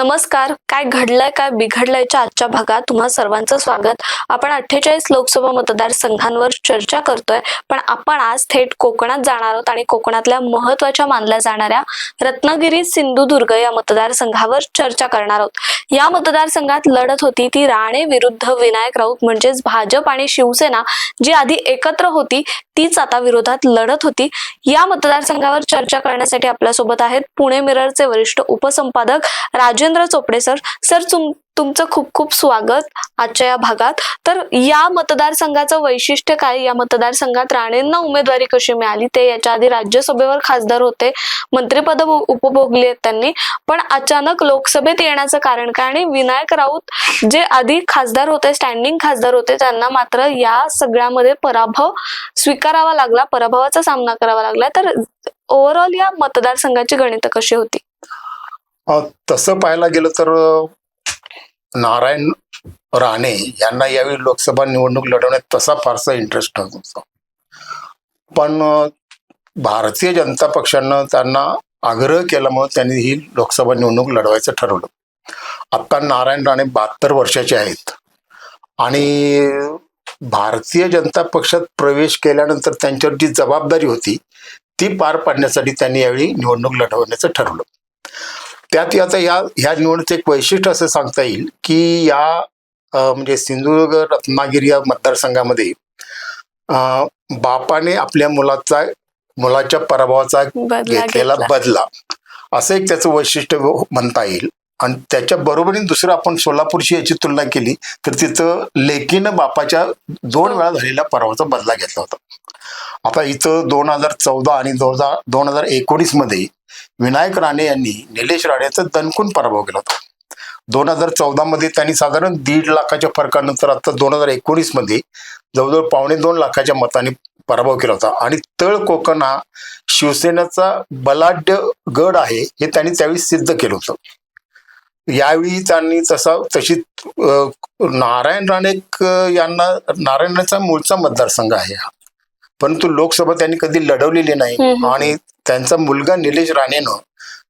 नमस्कार. काय घडलंय काय बिघडलंयच्या आजच्या भागात तुम्हा सर्वांचं स्वागत. आपण अठ्ठेचाळीस लोकसभा मतदारसंघांवर चर्चा करतोय पण आपण आज थेट कोकणात जाणार आहोत आणि कोकणातल्या महत्त्वाच्या मानल्या जाणाऱ्या रत्नागिरी सिंधुदुर्ग या मतदारसंघावर चर्चा करणार आहोत. या मतदारसंघात लढत होती ती राणे विरुद्ध विनायक राऊत म्हणजेच भाजप आणि शिवसेना जी आधी एकत्र होती तीच आता विरोधात लढत होती. या मतदारसंघावर चर्चा करण्यासाठी आपल्यासोबत आहेत पुणे मिररचे वरिष्ठ उपसंपादक राजेंद्र चोपडे सर. सर तुम तुमचं खूप खूप स्वागत आजच्या या भागात. तर या मतदारसंघाचं वैशिष्ट्य काय? या मतदारसंघात राणेंना उमेदवारी कशी मिळाली? ते याच्या आधी राज्यसभेवर खासदार होते. मंत्रिपद उपभोगले उपभोगली आहेत त्यांनी. पण अचानक लोकसभेत येण्याचं कारण काय? आणि विनायक राऊत जे आधी खासदार होते स्टँडिंग खासदार होते त्यांना मात्र या सगळ्यामध्ये पराभव स्वीकारावा लागला. पराभवाचा सामना करावा लागला. तर ओव्हरऑल या मतदारसंघाची गणित कशी होती? तसं पाहायला गेलं तर नारायण राणे यांना यावेळी लोकसभा निवडणूक लढवण्यात तसा फारसा इंटरेस्ट नव्हता. पण भारतीय जनता पक्षानं त्यांना आग्रह केल्यामुळे त्यांनी ही लोकसभा निवडणूक लढवायचं ठरवलं. आता नारायण राणे बहात्तर वर्षाचे आहेत. आणि भारतीय जनता पक्षात प्रवेश केल्यानंतर त्यांच्यावर जी जबाबदारी होती ती पार पाडण्यासाठी त्यांनी यावेळी निवडणूक लढवण्याचं ठरवलं. त्यात आता या ह्या निवडणुकीचं एक वैशिष्ट्य असं सांगता येईल की या म्हणजे सिंधुदुर्ग रत्नागिरी या मतदारसंघामध्ये बापाने आपल्या मुलाचा मुलाच्या पराभवाचा घेतलेला घेतला. बदला असं एक त्याचं वैशिष्ट्य म्हणता येईल आणि त्याच्या बरोबरीने दुसरं आपण सोलापूरशी याची तुलना केली तर तिथं लेकीनं बापाच्या दोन हो. वेळा झालेल्या पराभवाचा बदला घेतला होता आता इथं दोन हजार चौदा आणि दोन हजार दोन हजार एकोणीसमध्ये विनायक राणे यांनी निलेश राणेचा दणकून पराभव केला होता. दोन हजार चौदा मध्ये त्यांनी साधारण दीड लाखाच्या फरकानंतर आता दोन हजार एकोणीसमध्ये जवळजवळ पावणे दोन लाखाच्या मतांनी पराभव केला होता. आणि तळ कोकण हा शिवसेनेचा बलाढ्य गड आहे हे त्यांनी त्यावेळी सिद्ध केलं होतं. यावेळी त्यांनी तसा तशी नारायण राणे यांना नारायणाचा मूळचा मतदारसंघ आहे हा. परंतु लोकसभा त्यांनी कधी लढवलेली नाही. आणि त्यांचा मुलगा निलेश राणेनं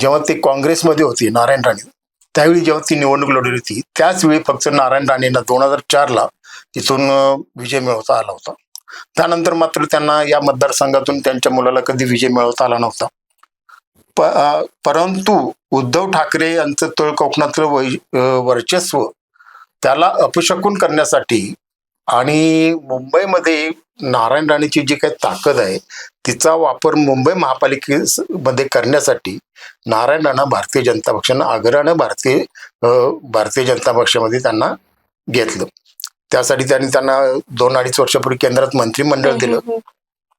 जेव्हा ते काँग्रेसमध्ये होते नारायण राणे त्यावेळी जेव्हा ती निवडणूक लढवली होती त्याच वेळी फक्त नारायण राणेंना दोन हजार चारला तिथून विजय मिळवता आला होता. त्यानंतर मात्र त्यांना या मतदारसंघातून त्यांच्या मुलाला कधी विजय मिळवता आला नव्हता. परंतु उद्धव ठाकरे यांचं तळ कोकणातलं वर्चस्व त्याला अपशकून करण्यासाठी आणि मुंबईमध्ये नारायण राणेची जी काही ताकद आहे तिचा वापर मुंबई महापालिकेमध्ये करण्यासाठी नारायण राणा भारतीय जनता पक्षानं आग्रहानं भारतीय भारतीय जनता पक्षामध्ये त्यांना घेतलं. त्यासाठी त्यांनी त्यांना दोन अडीच वर्षापूर्वी केंद्रात मंत्रिमंडळ दिलं.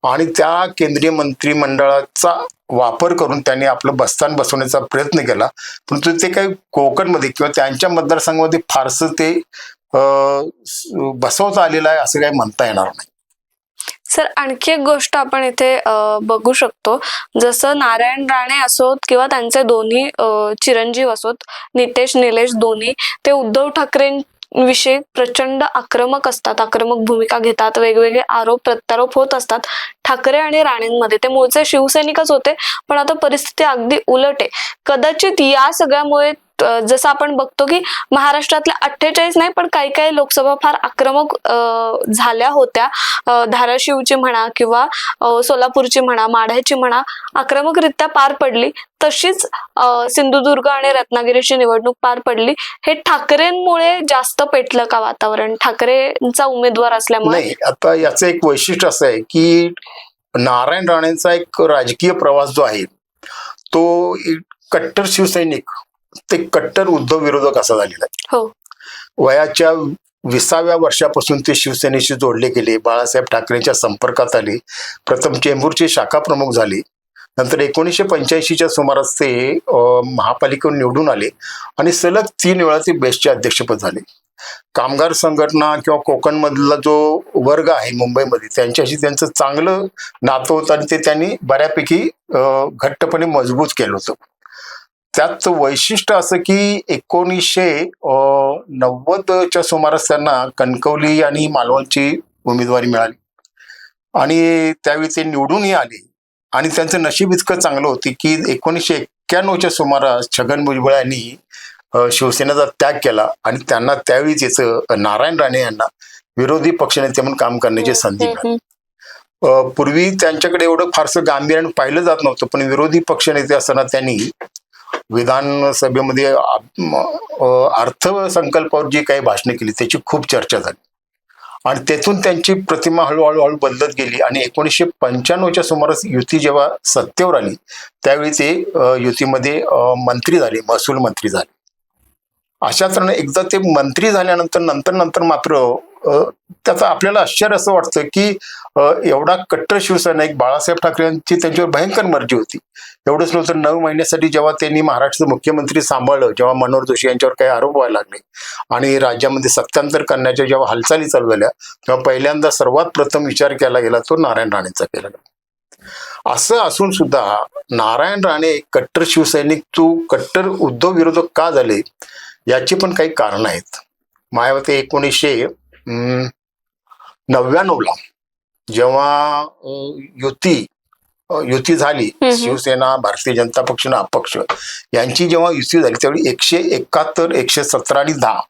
आणि त्या केंद्रीय मंत्रिमंडळाचा वापर करून त्यांनी आपलं बस्तान बसवण्याचा प्रयत्न केला. परंतु ते काही कोकणमध्ये किंवा त्यांच्या मतदारसंघामध्ये फारसं ते बसवता आलेलं आहे असं काही म्हणता येणार नाही. सर आणखी एक गोष्ट आपण इथे बघू शकतो. जसं नारायण राणे असोत किंवा त्यांचे दोन्ही चिरंजीव असोत नितेश निलेश दोन्ही ते उद्धव ठाकरेंविषयी प्रचंड आक्रमक असतात आक्रमक भूमिका घेतात वेगवेगळे आरोप प्रत्यारोप होत असतात. ठाकरे आणि राणेंमध्ये ते मूळचे शिवसैनिकच होते पण आता परिस्थिती अगदी उलट आहे. कदाचित या सगळ्यामुळे जसं आपण बघतो की महाराष्ट्रातल्या अठ्ठेचाळीस नाही पण काही काही लोकसभा फार आक्रमक झाल्या होत्या. धाराशिवची म्हणा किंवा सोलापूरची म्हणा माढ्याची म्हणा आक्रमकरित्या पार पडली. तशीच सिंधुदुर्ग आणि रत्नागिरीची निवडणूक पार पडली. हे ठाकरेंमुळे जास्त पेटलं का वातावरण? ठाकरेंचा उमेदवार असल्यामुळे? आता याचं एक वैशिष्ट्य असं आहे की नारायण राणेंचा एक राजकीय प्रवास जो आहे तो कट्टर शिवसैनिक ते कट्टर उद्धव विरोधक असा झालेला आहे. हो. वयाच्या विसाव्या वर्षापासून ते शिवसेनेशी जोडले गेले. बाळासाहेब ठाकरेंच्या संपर्कात आले. प्रथम चेंबूरचे शाखा प्रमुख झाले. नंतर एकोणीसशे पंच्याऐंशीच्या सुमारास ते महापालिकेवर निवडून आले आणि सलग तीन वेळा ते बेस्टचे अध्यक्षपद झाले. कामगार संघटना किंवा कोकणमधला जो वर्ग आहे मुंबईमध्ये त्यांच्याशी त्यांचं चांगलं नातं होतं आणि ते त्यांनी बऱ्यापैकी घट्टपणे मजबूत केलं होतं. त्यात वैशिष्ट्य असं की एकोणीसशे नव्वदच्या सुमारास त्यांना कणकवली आणि मालवणची उमेदवारी मिळाली. आणि त्यावेळी ते निवडूनही आले. आणि त्यांचं नशीब इतकं चांगलं होतं की एकोणीसशे एक्क्याण्णवच्या सुमारास छगन भुजबळ यांनी शिवसेनेचा त्याग केला आणि त्यांना त्यावेळीच याचं नारायण राणे यांना विरोधी पक्षनेते म्हणून काम करण्याची संधी मिळाली. पूर्वी त्यांच्याकडे एवढं फारसं गांभीर्यानं पाहिलं जात नव्हतं पण विरोधी पक्षनेते असताना त्यांनी विधानसभेमध्ये अर्थसंकल्पावर जी काही भाषणे केली त्याची खूप चर्चा झाली. आणि तेथून त्यांची प्रतिमा हळूहळू हळू बदलत गेली आणि एकोणीसशे पंच्याण्णवच्या सुमारास युती जेव्हा सत्तेवर आली त्यावेळी ते युतीमध्ये मंत्री झाले महसूल मंत्री झाले. अशा तऱ्हेने एकदा ते मंत्री झाल्यानंतर नंतर नंतर मात्र त्याचा आपल्याला आश्चर्य असं वाटतं की एवढा कट्टर शिवसैनिक बाळासाहेब ठाकरे यांची त्यांच्यावर भयंकर मर्जी होती. एवढंच नव्हतं नऊ महिन्यासाठी जेव्हा त्यांनी महाराष्ट्राचं मुख्यमंत्री सांभाळलं जेव्हा मनोहर जोशी यांच्यावर काही आरोप व्हायला लागले आणि राज्यामध्ये सत्तांतर करण्याच्या जेव्हा हालचाली चालू झाल्या तेव्हा पहिल्यांदा सर्वात प्रथम विचार केला गेला तो नारायण राणेंचा केला गेला. असं असून सुद्धा नारायण राणे कट्टर शिवसैनिक तू कट्टर उद्धव विरोधक का झाले? याची पण काही कारण आहेत. मायावती एकोणीसशे नव्याण्णवला जेव्हा युती युती झाली. शिवसेना भारतीय जनता पक्ष आणि अपक्ष यांची जेव्हा युती झाली त्यावेळी एकशे एकाहत्तर एकशे सतरा आणि दहा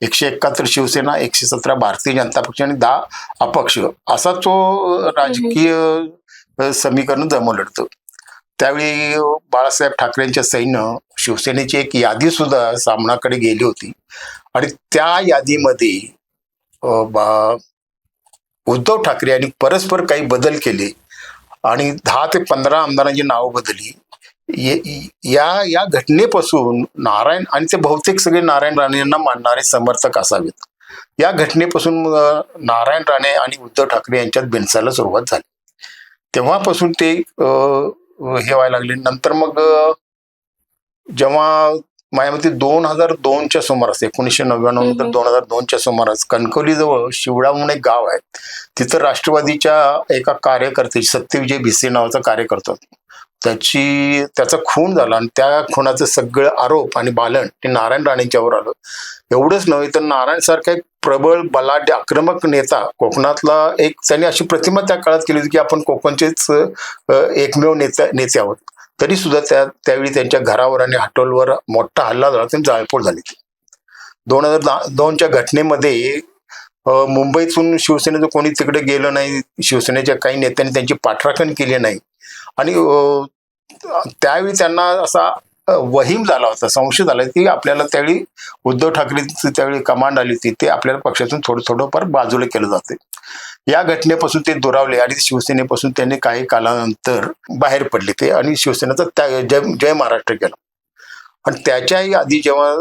एकशे एकाहत्तर शिवसेना एकशे सतरा भारतीय जनता पक्ष आणि दहा अपक्ष असा तो राजकीय समीकरण जमवलं होतं त्यावेळी बाळासाहेब ठाकरेंच्या सैन्य शिवसेनेची एक यादी सुद्धा सामनाकडे गेली होती. आणि त्या यादीमध्ये उद्धव ठाकरे यांनी परस्पर काही बदल केले आणि दहा ते पंधरा आमदारांची नावं बदलली. या या घटनेपासून नारायण आणि ते बहुतेक सगळे नारायण राणे यांना मानणारे समर्थक असावेत. या घटनेपासून नारायण राणे आणि उद्धव ठाकरे यांच्यात बिनसायला सुरुवात झाली. तेव्हापासून ते हे व्हायला लागले. नंतर मग जेव्हा माझ्या दोन हजार दोनच्या सुमारास एकोणीसशे नव्याण्णव नंतर. दोन हजार दोनच्या सुमारास कणकवली जवळ शिवडा म्हणून एक गाव आहे तिथं राष्ट्रवादीच्या एका कार्यकर्ते सत्यविजय भिसे नावाचा कार्यकर्ता. त्याची त्याचा खून झाला आणि त्या खुनाचं सगळं आरोप आणि बालन ते नारायण राणेंच्यावर आलं एवढंच नव्हे तर नारायण सारखा एक प्रबळ बलाढ्य आक्रमक नेता कोकणातला एक त्यांनी अशी प्रतिमा त्या काळात केली होती की आपण कोकणचेच एकमेव नेता नेते आहोत तरी सुद्धा त्या त्यावेळी त्यांच्या घरावर आणि हॉटेलवर मोठा हल्ला झाला त्यांनी जाळपोळ झाली दोन हजार दोनच्या घटनेमध्ये मुंबईतून शिवसेनेचं कोणी तिकडे गेलं नाही शिवसेनेच्या काही नेत्यांनी त्यांची पाठराखण केली नाही. आणि त्यावेळी त्यांना असा वहीम झाला होता संशय झाला की आपल्याला त्यावेळी उद्धव ठाकरेची त्यावेळी कमांड आली होती ते आपल्याला पक्षातून थोडं थोडंफार बाजूला केलं जाते. या घटनेपासून ते दुरावले आणि शिवसेनेपासून त्यांनी काही कालानंतर बाहेर पडले ते आणि शिवसेनेचा त्या जय जय महाराष्ट्र केला. आणि त्याच्याही आधी जेव्हा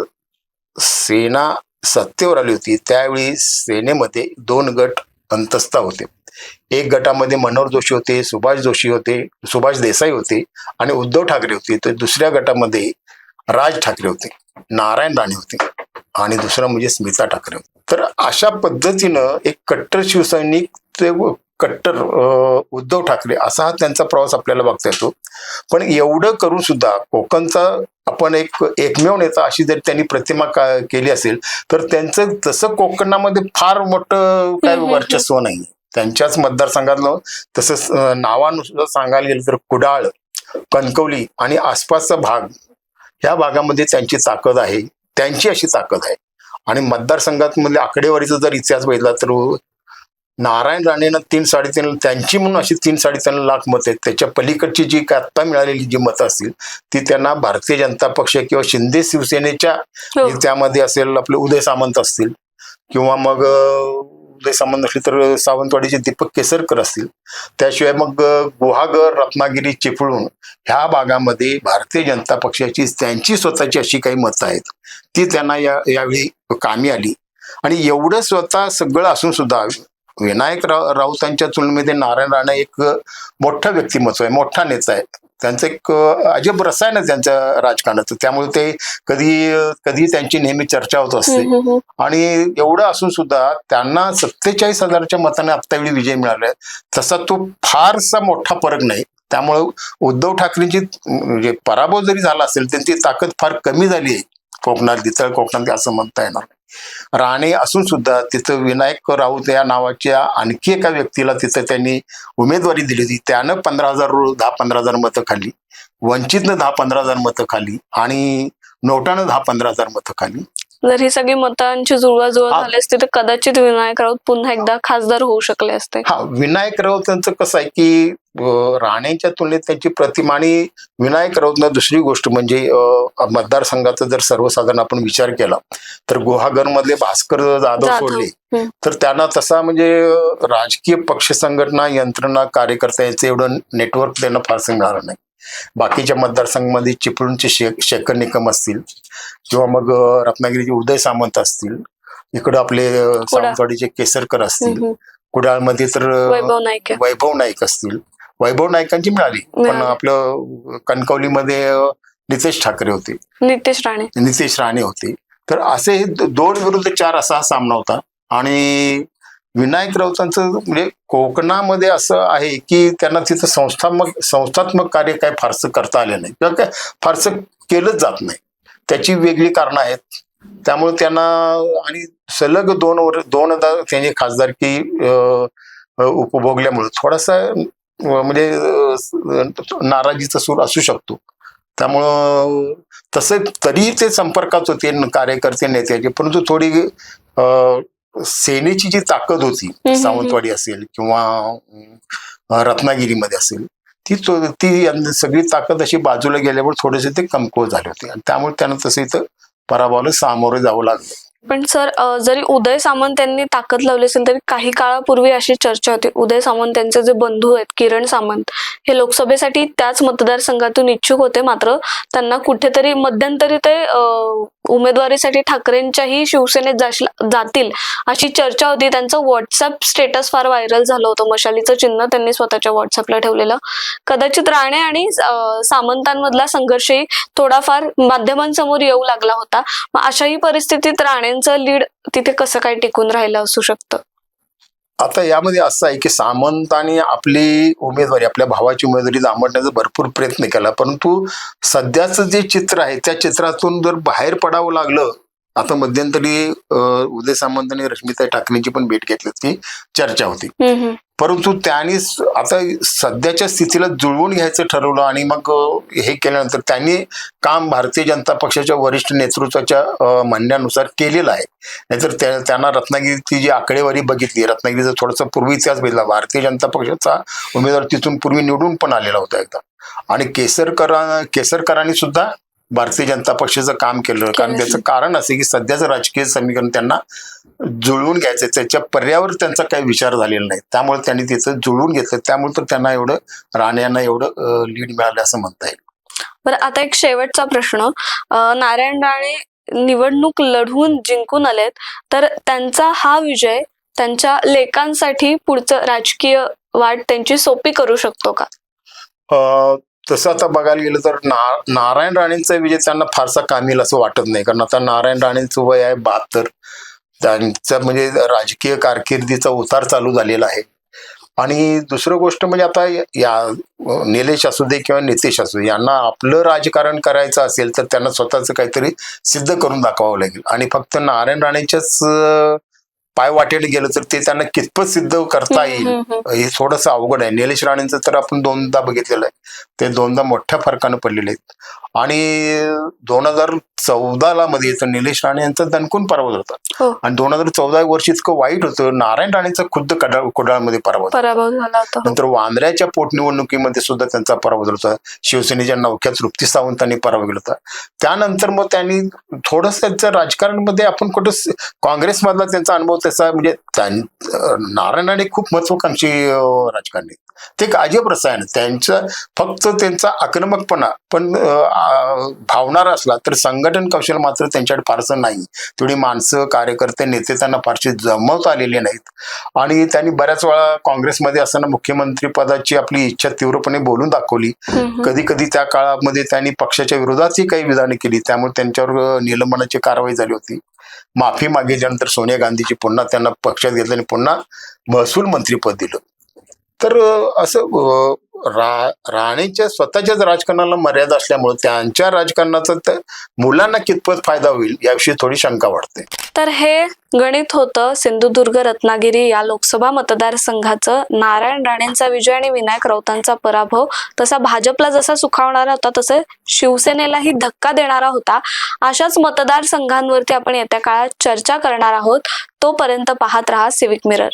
सेना सत्तेवर आली होती त्यावेळी सेनेमध्ये दोन गट अंतस्था होते. एक गटामध्ये मनोहर जोशी होते सुभाष जोशी होते सुभाष देसाई होते आणि उद्धव ठाकरे होते. तर दुसऱ्या गटामध्ये राज ठाकरे होते नारायण राणे होते आणि दुसरं म्हणजे स्मिता ठाकरे होते. तर अशा पद्धतीनं एक कट्टर शिवसैनिक ते कट्टर उद्धव ठाकरे असा हा त्यांचा प्रवास आपल्याला बघता येतो. पण एवढं करून सुद्धा कोकणचा आपण एक एकमेव नेता अशी जर त्यांनी प्रतिमा का केली असेल तर त्यांचं तसं कोकणामध्ये फार मोठं काय वर्चस्व नाही त्यांच्याच मतदारसंघातलं तसंच नावानुसार सांगायला गेलं तर कुडाळ कणकवली आणि आसपासचा भाग ह्या भागामध्ये त्यांची ताकद आहे. त्यांची अशी ताकद आहे. आणि मतदारसंघात मधले आकडेवारीचा जर इतिहास बघितला तर नारायण राणेनं तीन साडेतीन त्यांची म्हणून अशी तीन साडेतीन लाख मतं आहेत त्याच्या पलीकडची जी काय आत्ता मिळालेली जी मतं असतील ती त्यांना भारतीय जनता पक्ष किंवा शिंदे शिवसेनेच्या हो. त्यामध्ये असेल आपले उदय सामंत असतील किंवा मग अं, संबंध असले तर सावंतवाडीचे दीपक केसरकर असतील. त्याशिवाय मग गुहागर रत्नागिरी चिपळूण ह्या भागामध्ये भारतीय जनता पक्षाची त्यांची स्वतःची अशी काही मतं आहेत. ती त्यांना या यावेळी कामी आली. आणि एवढं स्वतः सगळं असून सुद्धा विनायक राव राऊतांच्या तुलनेमध्ये नारायण राणे एक मोठं व्यक्तिमत्व आहे मोठा नेता आहे. त्यांचं एक अजब रसायन आहे त्यांच्या राजकारणाचं. त्यामुळे ते कधी कधी त्यांची नेहमी चर्चा होत असते. आणि एवढं असून सुद्धा त्यांना सत्तेचाळीस हजाराच्या मताने आत्तावेळी विजय मिळाला आहे. तसा तो फारसा मोठा फरक नाही. त्यामुळे उद्धव ठाकरेंची म्हणजे पराभव जरी झाला असेल त्यांची ताकद फार कमी झाली आहे. कोकणात तिथं कोकणात असं म्हणता येणार राणे असून सुद्धा तिथं विनायक राऊत या नावाच्या आणखी एका व्यक्तीला तिथं त्यांनी उमेदवारी दिली होती. त्यानं पंधरा हजार दहा पंधरा हजार मतं खाली वंचितनं दहा पंधरा हजार मतं खाली आणि नोटानं दहा पंधरा हजार मतं खाली जर ही सगळी मतांची जुळवाजुळव. झाली असती तर कदाचित विनायक राऊत पुन्हा एकदा खासदार होऊ शकले असते हा विनायक राऊतांचं कसं आहे की राणेंच्या तुलनेत त्यांची प्रतिमा आणि विनायक राऊतला दुसरी गोष्ट म्हणजे मतदारसंघाचा जर सर्वसाधारण आपण विचार केला तर गुहागर मधले भास्कर जाधव. सोडले. तर त्यांना तसा म्हणजे राजकीय पक्ष संघटना यंत्रणा कार्यकर्ता यांचं एवढं नेटवर्क त्यांना फारसं मिळालं नाही बाकीच्या मतदारसंघामध्ये चिपळूणचे शे शेखर निकम असतील किंवा मग रत्नागिरीचे उदय सामंत असतील. इकडं आपले सावंतवाडीचे केसरकर असतील. कुडाळमध्ये तर वैभव नाईक. आहे. वैभव नाईक असतील. वैभव नाईकांची मिळाली. पण. आपलं कणकवलीमध्ये नितेश ठाकरे होते. नितेश राणे. नितेश राणे होते. तर असे हे दोन विरुद्ध चार असा सामना होता. आणि विनायक राऊतांचं म्हणजे कोकणामध्ये असं आहे की त्यांना तिथं संस्थात्मक संस्थात्मक कार्य काय फारसं करता आलं नाही. किंवा काय फारसं केलंच जात नाही. त्याची वेगळी कारणं आहेत. त्यामुळे त्यांना आणि सलग दोन वर दोनदा त्यांनी खासदारकी उपभोगल्यामुळे थोडासा म्हणजे नाराजीचा सूर असू शकतो. त्यामुळं तसं तरी ते संपर्कात होते कार्यकर्ते नेत्याचे. परंतु थोडी सेनेची जी ताकद होती. सावंतवाडी असेल किंवा रत्नागिरीमध्ये असेल ती तो- सगळी ताकद अशी बाजूला गेल्यामुळे थोडेसे ते कमकुवत झाले होते आणि त्यामुळे त्यांना तसं इथं पराभवाला सामोरे जावं लागलं पण सर जरी उदय सामंत यांनी ताकद लावली असेल तरी काही काळापूर्वी अशी चर्चा होती. उदय सामंत त्यांचे जे बंधू आहेत किरण सामंत हे लोकसभेसाठी त्याच मतदारसंघातून इच्छुक होते मात्र त्यांना कुठेतरी मध्यंतरी ते उमेदवारीसाठी ठाकरेंच्याही शिवसेनेत जातील अशी चर्चा होती. त्यांचं व्हॉट्सअप स्टेटस फार व्हायरल झालं होतं. मशालीचं चिन्ह त्यांनी स्वतःच्या व्हॉट्सअपला ठेवलेलं. कदाचित राणे आणि सामंतांमधला संघर्षही थोडाफार माध्यमांसमोर येऊ लागला होता. मग अशाही परिस्थितीत राणे त्यांचं लीड तिथे कसं काय टिकून राहिलं असू शकतं? आता यामध्ये असं आहे की सामंतांनी आपली उमेदवारी आपल्या भावाची उमेदवारी दामटण्याचा भरपूर प्रयत्न केला परंतु सध्याचं जे चित्र आहे त्या चित्रातून जर बाहेर पडावं लागलं आता मध्यंतरी उदय सामंत आणि रश्मिताई ठाकरेंची पण भेट घेतल्याची चर्चा होती. परंतु त्यांनी आता सध्याच्या स्थितीला जुळवून घ्यायचं ठरवलं आणि मग हे केल्यानंतर त्यांनी काम भारतीय जनता पक्षाच्या वरिष्ठ नेतृत्वाच्या म्हणण्यानुसार केलेलं आहे. नाहीतर त्या- त्यांना रत्नागिरीची जी आकडेवारी बघितली रत्नागिरीचा थोडासा पूर्वी इतिहास बघितला भारतीय जनता पक्षाचा उमेदवार तिथून पूर्वी निवडून पण आलेला होता एकदा. आणि केसरकरा केसरकरांनी सुद्धा भारतीय जनता पक्षाचं काम केलं. कारण. त्याचं कारण असे की सध्याचं राजकीय समीकरण त्यांना जुळवून घ्यायचं त्याच्या पर्यावर त्यांचा काही विचार झालेला नाही. त्यामुळे त्यांनी तिथं जुळवून घेतलं. त्यामुळे तर त्यांना एवढं राण्यांना एवढं लीड मिळालं असं म्हणता येईल. बरं आता एक शेवटचा प्रश्न. नारायण राणे निवडणूक लढवून जिंकून आलेत. तर त्यांचा हा विजय त्यांच्या लेखांसाठी पुढचं राजकीय वाट त्यांची सोपी करू शकतो का? तसं आता बघायला गेलं तर ना नारायण राणेंचा विजय त्यांना फारसा कामील असं वाटत नाही. कारण आता नारायण राणेंचं वय आहे बहात्तर. त्यांचा म्हणजे राजकीय कारकिर्दीचा उतार चालू झालेला आहे. आणि दुसरं गोष्ट म्हणजे आता या निलेश असू दे किंवा नितेश असू दे यांना आपलं राजकारण करायचं असेल तर त्यांना स्वतःचं काहीतरी सिद्ध करून दाखवावं लागेल. आणि फक्त नारायण राणेच्याच पाय वाटेल गेलं तर ते त्यांना कितपत सिद्ध करता येईल. हे थोडंसं अवघड आहे. निलेश राणेंचं तर आपण दोनदा बघितलेलं आहे. ते दोनदा मोठ्या फरकानं पडलेले आहेत. आणि दोन हजार चौदाला मध्ये तर निलेश राणे यांचा दणकून पराभव होता हो. आणि दोन हजार चौदा वर्ष इतकं वाईट होतं नारायण राणेंचा खुद्द कडाळ कुडाळमध्ये पराभव झाला. झाला. नंतर वांद्र्याच्या पोटनिवडणुकीमध्ये सुद्धा त्यांचा पराभव झाला होता शिवसेनेच्या नौक्या तृप्ती सावंतांनी पराभव केला होता त्यानंतर मग त्यांनी थोडस त्यांचं राजकारणामध्ये आपण कुठं काँग्रेसमधला त्यांचा अनुभव तसा म्हणजे नारायण राणे खूप महत्वाकांक्षी राजकारणी. ते एक अजब रसायन. त्यांचं फक्त त्यांचा आक्रमकपणा पण भावणारा असला तर संघटन कौशल्य मात्र त्यांच्याकडे फारसं नाही. तेवढी माणसं कार्यकर्ते नेते त्यांना फारसे जमवता आलेले नाहीत. आणि त्यांनी बऱ्याच वेळा काँग्रेसमध्ये असताना मुख्यमंत्री पदाची आपली इच्छा तीव्रपणे बोलून दाखवली. कधी कधी त्या काळामध्ये त्यांनी पक्षाच्या विरोधातही काही विधाने केली. त्यामुळे त्यांच्यावर निलंबनाची कारवाई झाली होती. माफी मागितल्यानंतर सोनिया गांधीची पुन्हा त्यांना पक्षात घेतलं आणि पुन्हा महसूल मंत्रीपद दिलं. तर असं रा राणेच्या स्वतःच्याच राजकारणाला मर्यादा असल्यामुळे त्यांच्या राजकारणाचा तर मुलांना कितपत फायदा होईल याविषयी थोडी शंका वाटते तर हे गणित होतं सिंधुदुर्ग रत्नागिरी या लोकसभा मतदारसंघाचं. नारायण राणेंचा विजय आणि विनायक राऊतांचा पराभव. तसा भाजपला जसा सुखावणारा होता तसे शिवसेनेलाही धक्का देणारा होता. अशाच मतदारसंघांवरती आपण येत्या काळात चर्चा करणार आहोत. तोपर्यंत पाहत रहा सिविक मिरर